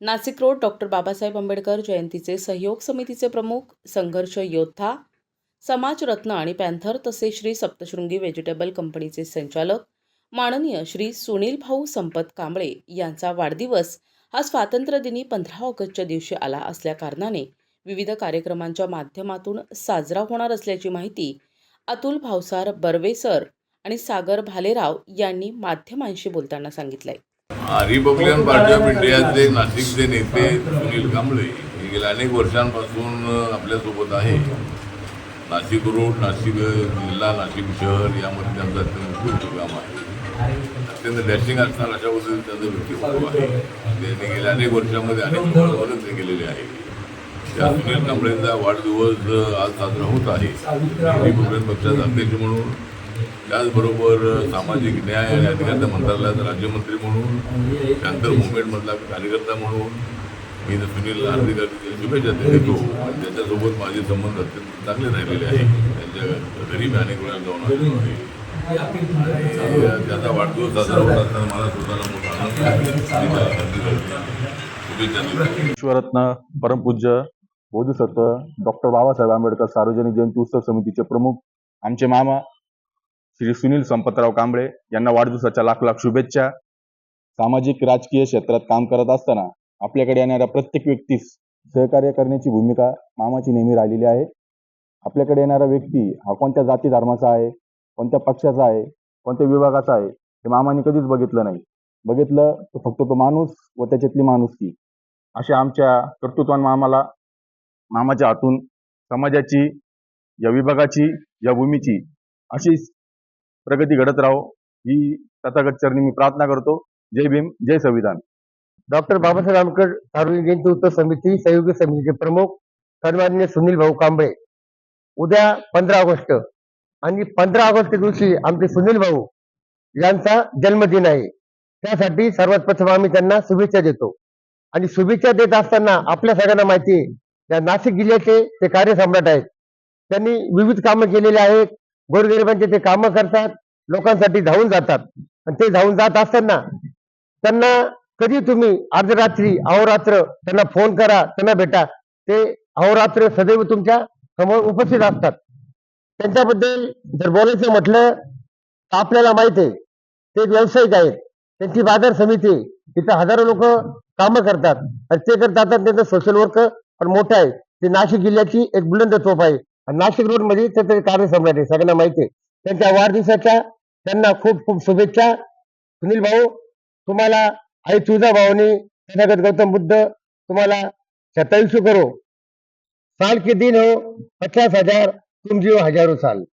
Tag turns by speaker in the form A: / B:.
A: Nashik road doctor Babasaheb Ambedkar जयंतीचे सहयोग समितीचे प्रमुख संघर्ष योद्धा समाजरत्न आणि पॅन्थर तसेच श्री सप्तशृंगी व्हेजिटेबल कंपनीचे संचालक माननीय श्री सुनील भाऊ संपत कांबळे यांचा वाढदिवस हा स्वातंत्र्यदिनी पंधरा ऑगस्टच्या दिवशी आला असल्याकारणाने विविध कार्यक्रमांच्या माध्यमातून साजरा होणार असल्याची माहिती अतुल भावसार बर्वे सर आणि सागर भालेराव यांनी माध्यमांशी बोलताना सांगितलं आहे
B: रिपब्लिकन पार्टी ऑफ इंडियाचे नाशिकचे नेते सुनील कांबळे हे गेल्या अनेक वर्षांपासून आपल्यासोबत आहे. नाशिक रोड नाशिक जिल्हा नाशिक शहर यामध्ये त्यांचं अत्यंत उपयुक्त काम आहे. अत्यंत डॅशिंग असणार अशा पद्धतीने त्यांचं व्यक्तिमत्व आहे. त्यांनी गेल्या अनेक वर्षामध्ये अनेक मदत केलेले आहे. त्या सुनील कांबळेंचा वाढदिवस आज साजरा होत आहे. रिपब्लिकन पक्षाचे अध्यक्ष म्हणून. त्याचबरोबर सामाजिक न्याय आणि अधिकारिता मंत्रालयाचा राज्यमंत्री म्हणून त्यानंतर मुंबईमधला कार्यकर्ता म्हणून मी तर सुनील हार्दिक शुभेच्छा देतो. त्याच्यासोबत माझे संबंध अत्यंत चांगले राहिलेले आहे त्यांच्या घरी मी अनेक वेळा जाऊन आलेलो आहे. आणि त्याचा वाढदिवस साजरा होत असताना मला स्वतःला मोठा आनंद शुभेच्छा
C: विश्वरत्न परमपूज्य बोधसत्व डॉक्टर बाबासाहेब आंबेडकर सार्वजनिक जयंती उत्सव समितीचे प्रमुख आमचे मामा श्री सुनील संपतराव कांबळे यांना वाढदिवसाच्या लाख लाख शुभेच्छा. सामाजिक राजकीय क्षेत्रात काम करत असताना आपल्याकडे येणाऱ्या प्रत्येक व्यक्तीस सहकार्य करण्याची भूमिका मामाची नेहमी राहिलेली आहे. आपल्याकडे येणारा व्यक्ती हा कोणत्या जाती धर्माचा आहे कोणत्या पक्षाचा आहे कोणत्या विभागाचा आहे हे मामाने कधीच बघितलं नाही. बघितलं तर फक्त तो माणूस व त्याच्यातली माणुसकी. अशा आमच्या कर्तृत्वान मामाला मामाच्या हातून समाजाची या विभागाची या भूमीची अशीच प्रगती घडत राहो. ही तथागत चरणी मी प्रार्थना करतो. जय भीम जय संविधान.
D: डॉक्टर बाबासाहेब आंबेडकर सार्वजनिक जयंती उत्सव समिती सहयोगी समितीचे प्रमुख सन्मान्य सुनील भाऊ कांबळे. उद्या पंधरा ऑगस्ट आणि पंधरा ऑगस्ट दिवशी आमचे सुनील भाऊ यांचा जन्मदिन आहे. त्यासाठी सर्वात प्रथम आम्ही त्यांना शुभेच्छा देतो. आणि शुभेच्छा देत असताना आपल्या सगळ्यांना माहिती आहे त्या नाशिक जिल्ह्याचे ते कार्यसम्राट आहेत त्यांनी विविध कामं केलेली आहेत. गोरगरिबांचे ते कामं करतात. लोकांसाठी धावून जातात. आणि ते धावून जात असताना त्यांना कधी तुम्ही अर्धरात्री अहोरात्र त्यांना फोन करा त्यांना भेटा. ते अहोरात्र सदैव तुमच्यासमोर उपस्थित असतात. त्यांच्याबद्दल जर बोलायचं म्हटलं तर आपल्याला माहीत आहे ते व्यावसायिक आहेत. त्यांची बाजार समिती तिथं हजारो लोक कामं करतात. आणि ते करतात आणि त्यांचं सोशल वर्क पण मोठं आहे. ते नाशिक जिल्ह्याची एक बुलंद तोफ आहे. आणि नाशिक रोडमध्ये त्याचं कार्य कार्यसम्राट आहे सगळ्यांना माहिती आहे. त्यांच्या वाढदिवसाच्या त्यांना खूप खूप शुभेच्छा. सुनील भाऊ तुम्हाला आई तुझा भावनी तथागत गौतम बुद्ध तुम्हाला सत्तावीसो करो साल के दिन हो पचास हजार तुम जियो हजारो साल.